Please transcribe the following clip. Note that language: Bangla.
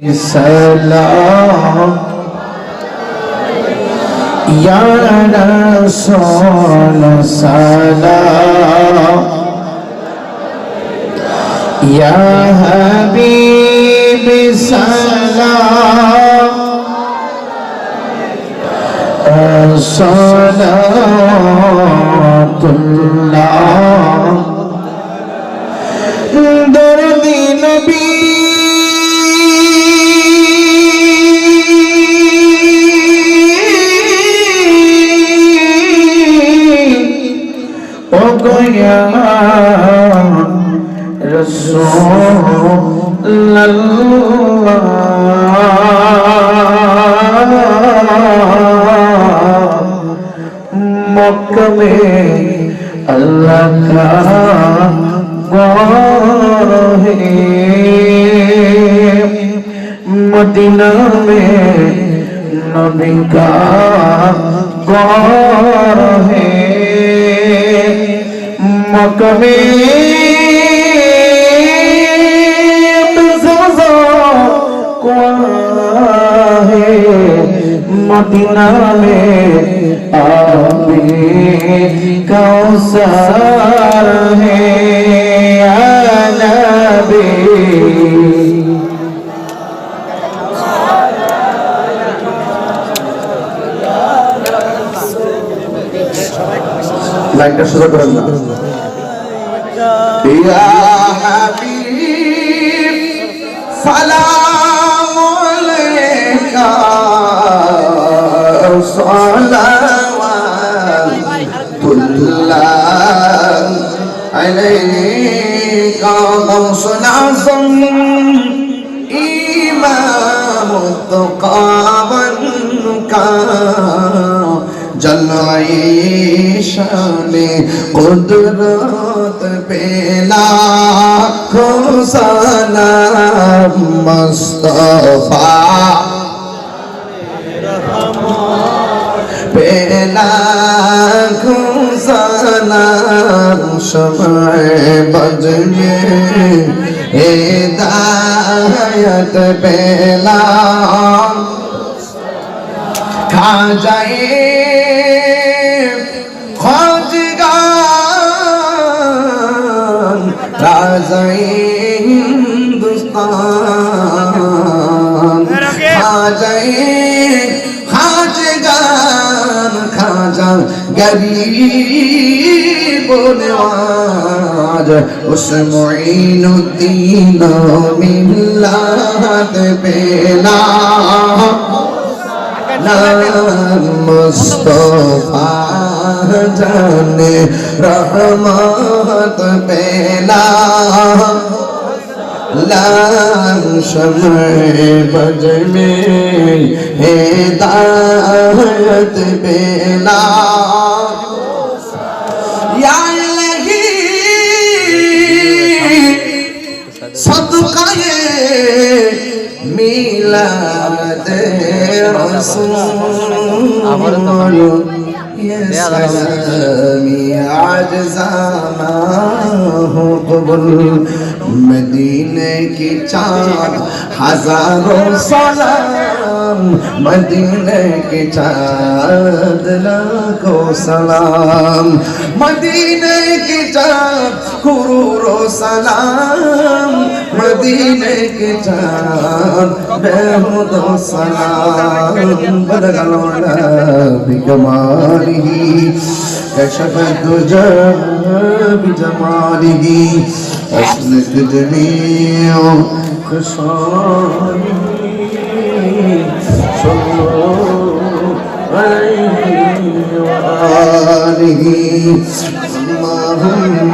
سلام يا رسول سلام يا حبيب سلام صلاة الله درد نبی رسول اللہ مکہ میں اللہ کا گوہ ہے مدینہ میں نبی کا گوہ हक में मदीना में आपे कौसर है লাইনটা সোজা করেন না يا حبيب سلام عليك صلوات الله عليك غوث العظم إمام التقى والنكام জলয়ে শানে কুদরত পেলা খুসানা মুস্তফা। পেলা খুসানা সময় বজনে হেদায়ত পেলা। খা যায় آجائے ہندوستان آجائے خاجگان خاجہ گریب نواز اس معین الدین ملت پیلا نام مصطفیٰ جانے رحمت پیلا कलाम समय बज में हेदायत बेला सदकाए मिला दे रसूल يسلمي عجزا ما هو قبل मदीने की चाँद हज़ारों सलाम, मदीने की चाँद लाखों सलाम, मदीने की चाँद कुरूरों सलाम, मदीने की चाँद बेहुदों सलाम। बदगलोड़ा बिकमाली कशफ दुजा बिजमाली أسلك جميع خصالي صلوا عليه وآله اللهم